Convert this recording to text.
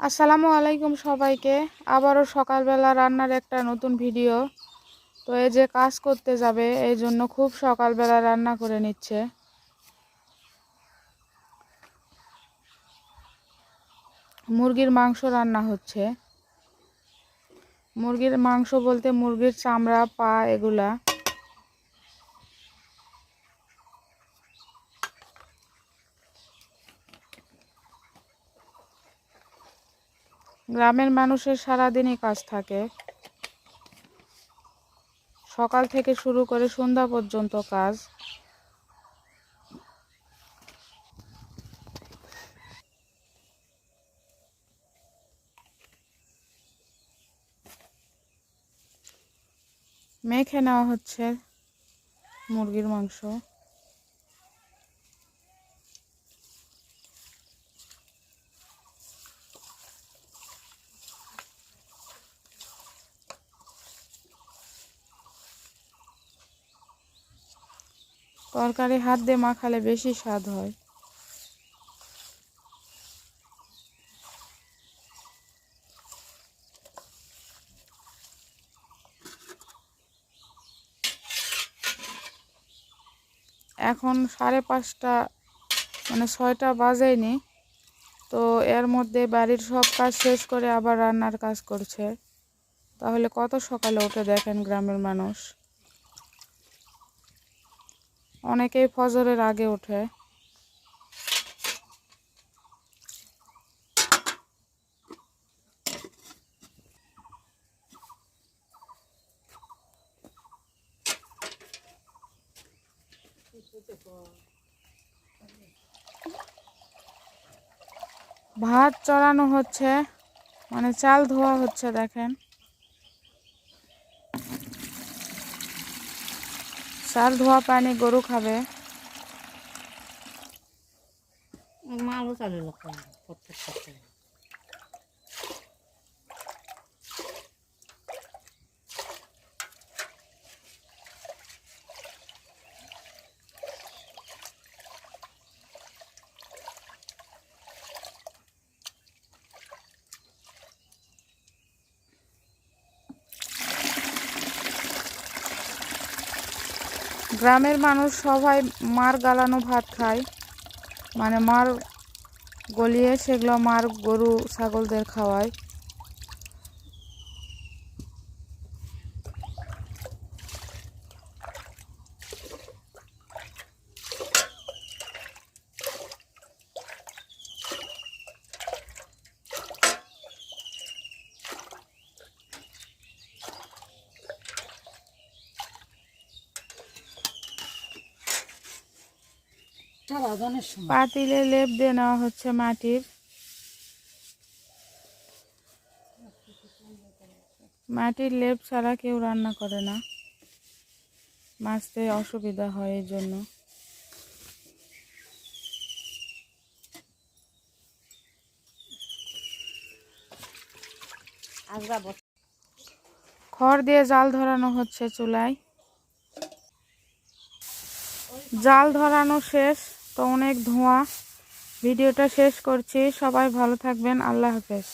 আসসালামু আলাইকুম সবাইকে। আবারও সকালবেলা রান্নার একটা নতুন ভিডিও। তো এই যে কাজ করতে যাবে, এই জন্য খুব সকালবেলা রান্না করে নিচ্ছে। মুরগির মাংস রান্না হচ্ছে। মুরগির মাংস বলতে মুরগির চামড়া, পা, এগুলা। গ্রামের মানুষের সারাদিনই কাজ থাকে। সকাল থেকে শুরু করে সন্ধ্যা পর্যন্ত কাজ। মেখে নেওয়া হচ্ছে মুরগির মাংস। তরকারি হাত দিয়ে মাখালে বেশি স্বাদ হয়। এখন সাড়ে পাঁচটা মানে ছয়টা বাজেনি, তো এর মধ্যে বাড়ির সব কাজ শেষ করে আবার রান্নার কাজ করছে। তাহলে কত সকালে উঠে দেখেন গ্রামের মানুষ? অনেকেই ফজরের আগে ওঠে। ভাত চড়ানো হচ্ছে মানে চাল ধোয়া হচ্ছে দেখেন। চাল ধোয়া পানি গরু খাবে। মালও চালু লোক প্রত্যেক গ্রামের মানুষ সবাই মার গালানো ভাত খায়। মানে মার গলিয়ে সেগুলো মার গরু, ছাগলদের খাওয়ায়। পাতিলে লেপ দিয়ে নেওয়া হচ্ছে মাটির। মাটির লেপ ছাড়া কেউ রান্না করে না। মাছতে অসুবিধা হয় এই জন্য। খড় দিয়ে জাল ধরানো হচ্ছে চুলায়। জাল ধরানো শেষ। তো অনেক ধোঁয়া। ভিডিওটা শেষ করছি। সবাই ভালো থাকবেন। আল্লাহ হাফেজ।